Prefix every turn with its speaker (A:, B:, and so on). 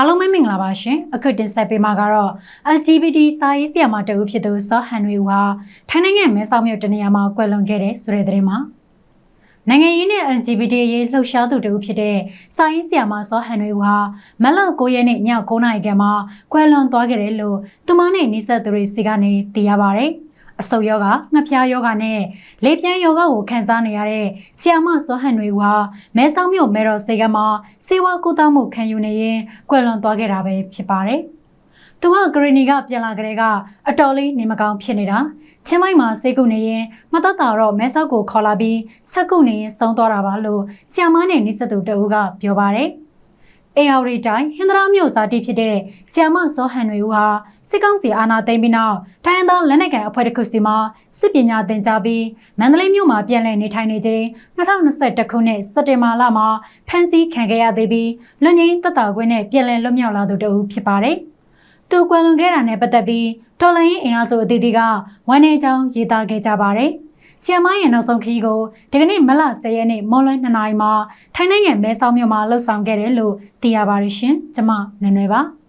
A: အားလုံးပဲမင်္ဂလာပါရှင်အခုတင်ဆက်ပေးမှာကတော့ LGBT စာရေးဆရာမတဦးဖြစ်သူစောဟန်နွေဦးဟာထိုင်းနိုင်ငံမဲဆောက်မြို့တနေရာမှာကွယ်လွန်ခဲ့တဲ့ဆိုတဲ့သတင်းမှာနိုင်ငံရေးနဲ့ LGBT ရေးလှုပ်ရှားသူတဦးဖြစ်တဲ့စာရေးဆရာမစောဟန်နွေဦးဟာမလ9ရက်နေ့ည9:00နာရီခန့်မှာကွယ်လွန်သွားခဲ့တယ်လို့သူမနဲ့နှိဆက်သူတွေစီကနေသိရပါဗျ။ အဆုတ်ယောဂငှက်ဖျားယောဂနဲ့လေပြန်းယောဂကိုခံစားနေရတဲ့ဆီယာမစောဟန်တွေဟာမဲဆောက်မြို့မဲတော်စေကမှာစေဝါကုသမှုခံယူနေရင်ကွယ်လွန်သွားခဲ့တာပဲဖြစ်ပါတယ်။သူကဂရီနီကပြန်လာကြတဲ့ကအတော်လေးနေမကောင်းဖြစ်နေတာချင်းမိုက်မှာစေကုနေရင်မတတ်တာတော့မဲဆောက်ကိုခေါ်လာပြီးဆက်ကုနေရင်ဆုံးသွားတာပါလို့ဆီယာမနဲ့နိစတူတအူးကပြောပါတယ်။ AR တိုင်းဟင်္ဒရာမြို့စာတိဖြစ်တဲ့ဆီယာမစောဟန်တွေဦးဟာစစ်ကောင်စီအာဏာသိမ်းပြီးနောက်တိုင်းရင်း သားလက်နက်ကိုင်အဖွဲ့တစ်ခုစီမှာစစ်ပညာသင်ကြားပြီးမန္တလေးမြို့မှာပြန်လည်နေထိုင်နေချိန်2021ခုနှစ်စက်တင်ဘာလမှာဖမ်းဆီးခံခဲ့ရသေးပြီးလွတ်ငင်းတပ်တာခွင့်နဲ့ပြန်လည်လွတ်မြောက်လာသူတဦးဖြစ်ပါတယ်။သူကွယ်လွန်ခဲ့တာနဲ့ပတ်သက်ပြီးတော်လိုင်းရင်အင်အားစုအသီးသီးကဝန်နေကြောင်းရေးသားခဲ့ကြပါတယ်။ဆီယမိုင်းရဲ့နောက်ဆုံးခီးကိုဒီကနေ့မလ10ရက်နေ့မွန်လွဲ2နာရီမှာထိုင်းနိုင်ငံမဲဆောက်မြို့မှာလှုပ်ဆောင်ခဲ့တယ်လို့သိရပါတယ်ရှင်။ကျွန်မနွယ်နွယ်ပါ။